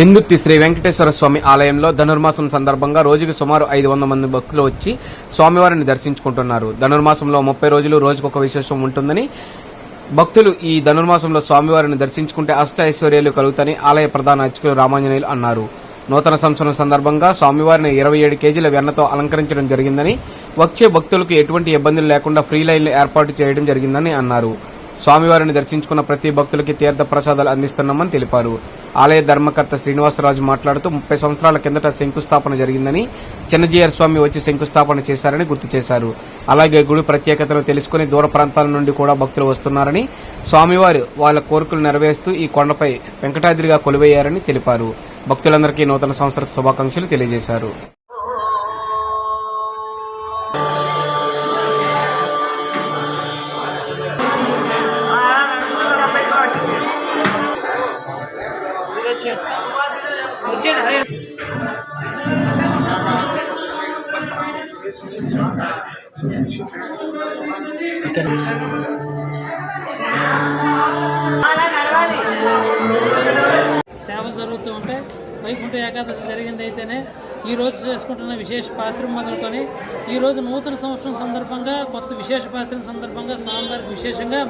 పెందుత్తి శ్రీ వెంకటేశ్వర స్వామి ఆలయంలో ధనుర్మాసం సందర్భంగా రోజుకి సుమారు ఐదు వందల మంది భక్తులు వచ్చి స్వామివారిని దర్శించుకుంటున్నారు. ధనుర్మాసంలో ముప్పై రోజులు రోజుకొక విశేషం ఉంటుందని భక్తులు ఈ ధనుర్మాసంలో స్వామివారిని దర్శించుకుంటే అష్ట ఐశ్వర్యాలు కలుగుతాయని ఆలయ ప్రధాన అర్చకులు రామాంజనేయులు అన్నారు. నూతన సంవత్సరం సందర్భంగా స్వామివారిని ఇరవై ఏడు కేజీల వెన్నతో అలంకరించడం జరిగిందని వచ్చే భక్తులకు ఎటువంటి ఇబ్బందులు లేకుండా ఫ్రీ లైన్లు ఏర్పాటు చేయడం జరిగిందని అన్నారు. స్వామివారిని దర్శించుకున్న ప్రతి భక్తులకి తీర్థ ప్రసాదాలు అందిస్తున్నామని తెలిపారు. ఆలయ ధర్మకర్త శ్రీనివాసరాజు మాట్లాడుతూ ముప్పై సంవత్సరాల కిందట శంకుస్థాపన జరిగిందని చిన్నజీయర్ స్వామి వచ్చి శంకుస్థాపన చేశారని గుర్తు చేశారు. అలాగే గుడి ప్రత్యేకతను తెలుసుకుని దూర ప్రాంతాల నుండి కూడా భక్తులు వస్తున్నారని స్వామివారు వాళ్ళ కోరికలు నెరవేరుస్తూ ఈ కొండపై వెంకటాద్రిగా కొలువయ్యారని తెలిపారు. భక్తులందరికీ నూతన సంవత్సర శుభాకాంక్షలు తెలియజేశారు. సేవలు జరుగుతూ ఉంటే వైకుంఠ ఏకాదశి జరిగింది అయితేనే ఈ రోజు చేసుకుంటున్న విశేష పాత్ర మొదలుకొని ఈ రోజు నూతన సంవత్సరం సందర్భంగా కొత్త విశేష పాత్ర సందర్భంగా స్వామివారికి విశేషంగా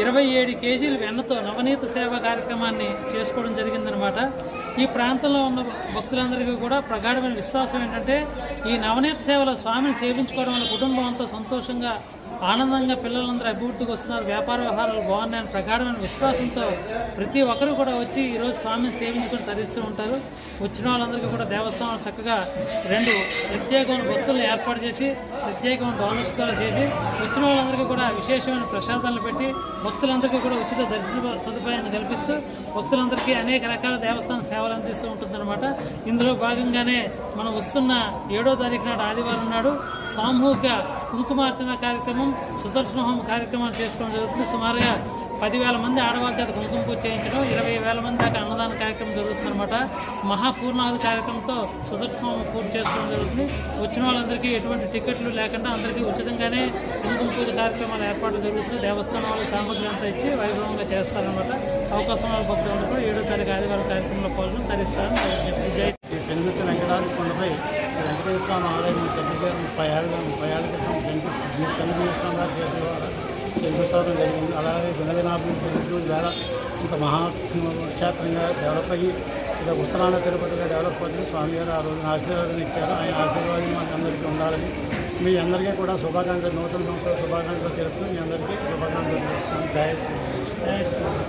ఇరవై ఏడు కేజీలు వెన్నతో నవనీత సేవ కార్యక్రమాన్ని చేసుకోవడం జరిగిందనమాట ఈ ప్రాంతంలో ఉన్న భక్తులందరికీ కూడా ప్రగాఢమైన విశ్వాసం ఏంటంటే ఈ నవనీత సేవలో స్వామిని సేవించుకోవడం వల్ల కుటుంబం అంతా సంతోషంగా ఆనందంగా పిల్లలందరూ అభివృద్ధికి వస్తున్నారు. వ్యాపార వ్యవహారాలు బాగున్నాయని ప్రగాఢమైన విశ్వాసంతో ప్రతి ఒక్కరూ కూడా వచ్చి ఈరోజు స్వామిని సేవించుకొని తరిస్తూ ఉంటారు. వచ్చిన వాళ్ళందరికీ కూడా దేవస్థానం చక్కగా రెండు ప్రత్యేకమైన బస్సులను ఏర్పాటు చేసి ప్రత్యేకమైన డోనర్స్ ద్వారా చేసి వచ్చిన వాళ్ళందరికీ కూడా విశేషమైన ప్రసాదాలను పెట్టి భక్తులందరికీ కూడా ఉచిత దర్శన సదుపాయాన్ని కల్పిస్తూ భక్తులందరికీ అనేక రకాల దేవస్థాన సేవలు అందిస్తూ ఉంటుందన్నమాట. ఇందులో భాగంగానే మనం వస్తున్న ఏడో తారీఖు నాడు ఆదివారం నాడు సామూహిక కుంకుమార్చన కార్యక్రమం సుదర్శన హోమ కార్యక్రమాలు చేసుకోవడం జరుగుతుంది. సుమారుగా పదివేల మంది ఆడవాళ్ళ చేత కుంకుమ పూజ చేయించడం ఇరవై వేల మంది దాకా అన్నదాన కార్యక్రమం జరుగుతుందన్నమాట. మహాపూర్ణాది కార్యక్రమంతో సుదర్శన హోమం పూజ చేసుకోవడం జరుగుతుంది. వచ్చిన వాళ్ళందరికీ ఎటువంటి టికెట్లు లేకుండా అందరికీ ఉచితంగానే కుంకుమ పూజ కార్యక్రమాలు ఏర్పాటు జరుగుతుంది. దేవస్థానం వాళ్ళు సామగ్రి అంతా ఇచ్చి వైభవంగా చేస్తారనమాట అవకాశం వాళ్ళు భక్తులు కూడా ఏడో తారీఖు ఆదివారం కార్యక్రమంలో పాల్గొని తరిస్తారని జై ఈ పెనుగుత్తి వెంకటాద్రి కొండపై వెంకటేశ్వర స్వామి ఆలయం దగ్గరగా ముప్పై ఏళ్ళ ముప్పై ఏళ్ళ క్రితం వెంకట చంద్రశేఖర గారు చేసేవారు. శంకుస్థాపన జరిగింది. అలాగే దినదినాభివృద్ధి చెందుతూ వేళ ఇంత మహా క్షేత్రంగా డెవలప్ అయ్యి ఇలా ఉత్తరాన తిరుపతిగా డెవలప్ అవుతుంది. స్వామివారు ఆ రోజున ఆశీర్వాదం ఇచ్చారు. ఆయన ఆశీర్వాదం మాకు అందరికీ ఉండాలని. మీ అందరికీ కూడా శుభాకాంక్షలు. నూతన సంవత్సర శుభాకాంక్షలు తెలుపుతూ మీ అందరికీ శుభాకాంక్షలు తెలుపుతాను జయ శ్రీరామ్.